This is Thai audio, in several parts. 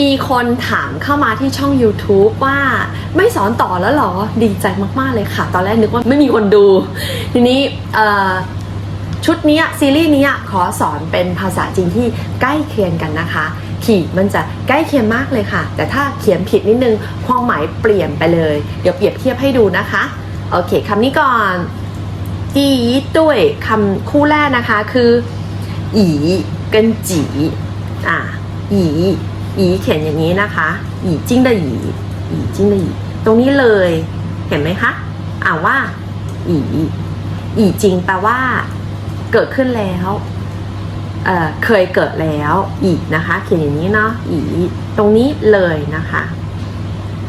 มีคนถามเข้ามาที่ช่อง YouTube ว่าไม่สอนต่อแล้วหรอดีใจมาก ๆ เลยค่ะ ตอนแรกนึกว่าไม่มีคนดู ทีนี้ชุดนี้ซีรีส์นี้ขอสอนเป็นภาษาจีนที่ใกล้เคียงกันนะคะ ขีดมันจะใกล้เคียงมากเลยค่ะ แต่ถ้าเขียนผิดนิดนึงความหมายเปลี่ยนไปเลย เดี๋ยวเปรียบเทียบให้ดูนะคะโอเคคำนี้ก่อนจีด้วยคำคู่แรกนะคะคืออี跟จีอะอี อีเขียนอย่างนี้นะคะอีจิ้ง的อีอีจิ้ง的อีตรงนี้เลยเห็นไหมคะอ่าว่าอีอีจริงแปลว่า เกิดขึ้นแล้วเอ่อเคยเกิดแล้วอีกนะคะ เขียนอย่างนี้เนาะอีตรงนี้เลยนะคะ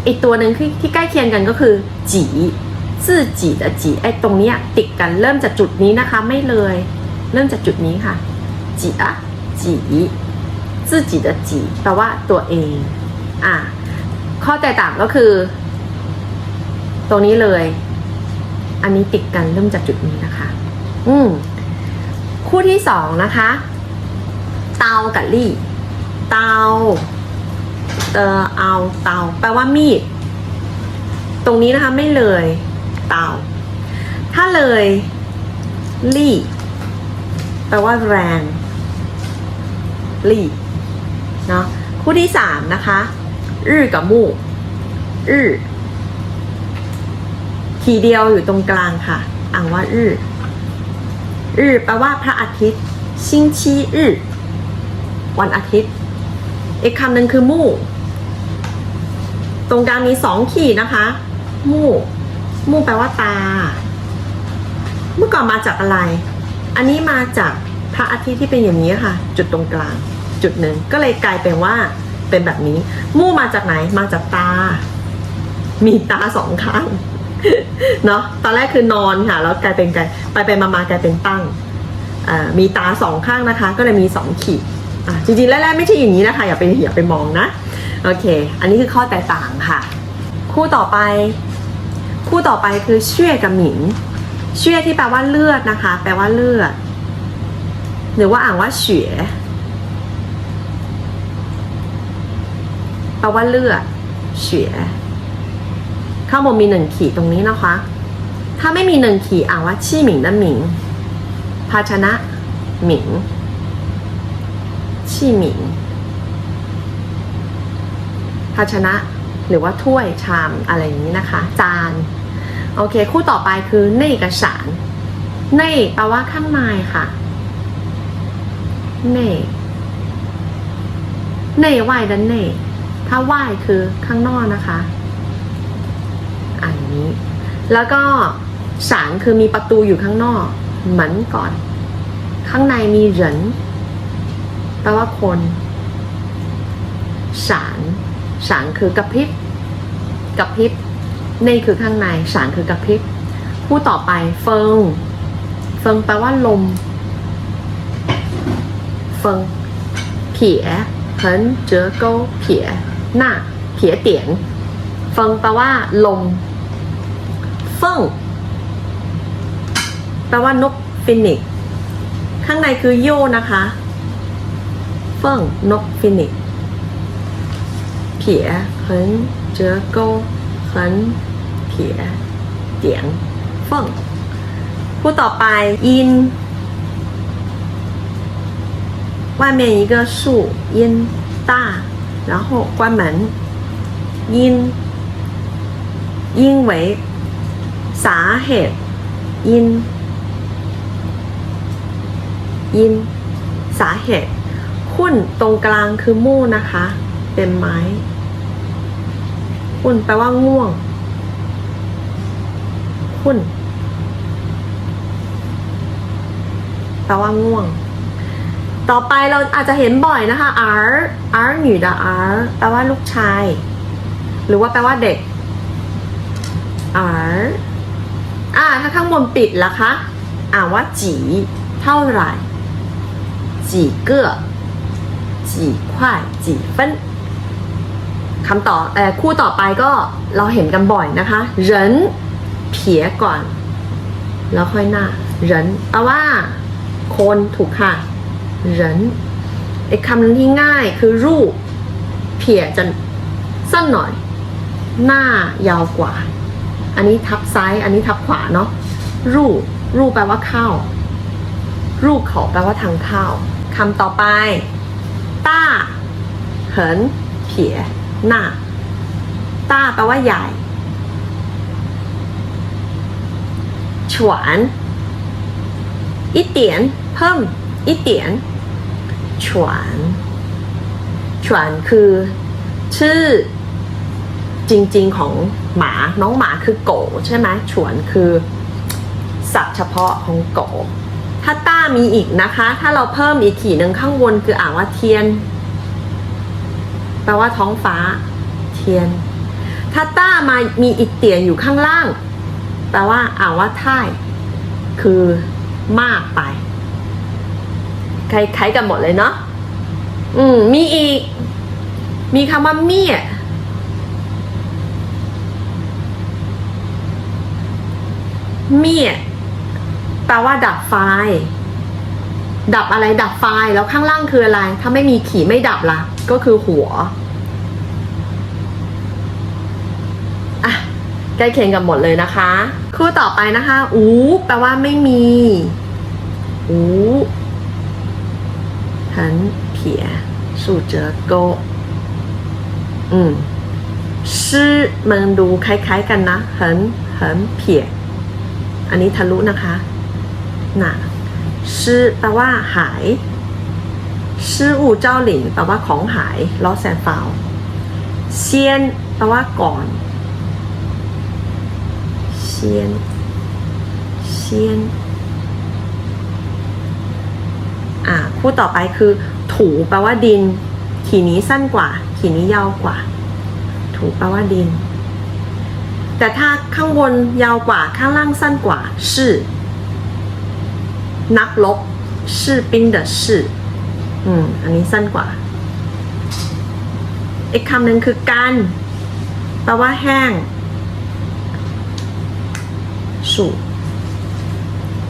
อีกตัวหนึ่งที่ที่ใกล้เคียงกันก็คือจีซื่อจีกับจีไอ้ตรงเนี้ยติดกันเริ่มจากจุดนี้นะคะ ไม่เลย เริ่มจากจุดนี้ค่ะจีอะจี ซื่อจีกับจีแปลว่าตัวเอง อะ ข้อแตกต่างก็คือ ตรงนี้เลย อันนี้ติดกันเริ่มจากจุดนี้นะคะ อืม คู่ที่สองนะคะ เตากับลี่เตาเตอเอาเตาแปลว่ามีด ตรงนี้นะคะไม่เลย เตา ถ้าเลยลี่แปลว่าแรง ลี่ เนาะคู่ที่สามนะคะรื่อกับมู่รื่อทีเดียวอยู่ตรงกลางค่ะอ่านว่ารื่อรื่อแปลว่าพระอาทิตย์ชิงชีรื่อวันอาทิตย์ อีกคำหนึ่งคือมู่ ตรงกลางมีสองขีดนะคะ มู่มู่แปลว่าตา เมื่อก่อนมาจากอะไร อันนี้มาจากพระอาทิตย์ที่เป็นอย่างนี้ค่ะ จุดตรงกลาง จุดหนึ่งก็เลยกลายเป็นว่าเป็นแบบนี้ มู่มาจากไหนมาจากตา มีตาสองข้างเนาะตอนแรกคือนอนค่ะแล้วกลายเป็นกลายไปไปมามากลายเป็นตั้งมีตาสองข้างนะคะ ก็เลยมีสองขีดจริงๆแรกๆไม่ใช่อย่างนี้นะคะ อย่าไปอย่าไปมองนะโอเค อันนี้คือข้อแตกต่างค่ะ คู่ต่อไป คู่ต่อไปคือเชื่อกับหมิงเชื่อที่แปลว่าเลือดนะคะ แปลว่าเลือด หรือว่าอ่านว่าเฉว แปลว่าเลือดเฉวยข้างบนมีหนึ่งขีดตรงนี้นะคะ ถ้าไม่มีหนึ่งขีดอ่านว่าชี่หมิงนะหมิง ภาชนะ หมิง ชี่หมิง ภาชนะ หรือว่าถ้วยชามอะไรอย่างนี้นะคะ จาน โอเค คู่ต่อไปคือเน่กับสารเน่แปลว่าข้างในค่ะเน่เน่ไหวดันเน่ ถ้าไหว้คือข้างนอกนะคะอันนี้ แล้วก็สารคือมีประตูอยู่ข้างนอก เหมือนก่อน ข้างในมีเหรินแปลว่าคนสารสารคือกระพริบกระพริบในคือข้างในสารคือกระพริบคู่ต่อไปเฟิง เฟิงแปลว่าลม เฟิงเผียเหินเจอโกเผีย หน้าเผียเตียน เฟิงแปลว่าลม เฟิงแปลว่านกฟินิกซ์ข้างในคือโยนะคะ เฟิงนกฟินิกซ์เผียเหินเจอโกเหินเผียเตียนเฟิงคู่ต่อไปอิน外面一个树音大 然后关门因因为สาเหตุ因因สาเหตุหุ้นตรงกลางคือมู่นะคะ เป็นไม้หุ้นแปลว่าง่วงหุ้นแปลว่าง่วง ต่อไปเราอาจจะเห็นบ่อยนะคะ r r หนูดา r แปลว่าลูกชาย หรือว่าแปลว่าเด็ก r อ่าถ้าข้างบนปิดล่ะคะอ่านว่าจีเท่าไหร่จีเก้อจีควายจีเฟ้นคำต่อเอ่อคู่ต่อไปก็เราเห็นกันบ่อยนะคะเหรินเพียก่อน แล้วค่อยหน้าเหรินแปลว่า คนถูกค่ะ เหรินอีกคำงที่ง่ายคือรูปเพียจะสั้นหน่อย หน้ายาวกว่า อันนี้ทับซ้ายอันนี้ทับขวาเนาะรูปรูปแปลว่าเข้ารูปเขาแปลว่าทางเข้าคำต่อไปต้าเหินเพียหน้าต้าแปลว่าใหญ่ฉวนอีเตียนเพิ่ม อีเตียนฉวนฉวนคือชื่อจริงๆของหมาน้องหมาคือโกใช่ไหมฉวนคือสัตว์เฉพาะของโกถ้าต้ามีอีกนะคะ ถ้าเราเพิ่มอีกขีดหนึ่งข้างบนคืออ่านว่าเทียน แปลว่าท้องฟ้า เทียน ถ้าต้ามามีอีกเตียนอยู่ข้างล่าง แปลว่าอ่านว่าท่าย คือมากไป คล้ายๆกันหมดเลยเนาะอืม มีอีก มีคำว่าเมียเมียแปลว่าดับไฟ ดับอะไรดับไฟแล้วข้างล่างคืออะไร ถ้าไม่มีขีไม่ดับละ่ะ ก็คือหัวอะใกล้เคียงกันหมดเลยนะคะ คู่ต่อไปนะคะ อูแปลว่าไม่มี อู หันเพียสูเจอโกอืมชื่อมันดูคล้ายๆกันนะเหินเหินเพียอันนี้ทะลุนะคะน่ะชื่อแปลว่าหายชื่ออู่เจ้าหลินแปลว่าของหายล้อแซนฟาวเซียนแปลว่าก่อนเซียนเซียน อ่าคู่ต่อไปคือ ถูแปลว่าดิน ขีนี้สั้นกว่า ขีนี้ยาวกว่า ถูแปลว่าดิน แต่ถ้าข้างบนยาวกว่าข้างล่างสั้นกว่า是นักรบ士兵的士อืม อันนี้สั้นกว่า อีกคำหนึ่งคือกันแปลว่าแห้งสู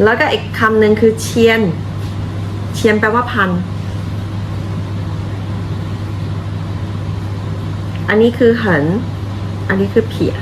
แล้วก็อีกคำหนึ่งคือเชียน เชียนแปลว่าพัน อันนี้คือเหินอันนี้คือเพีย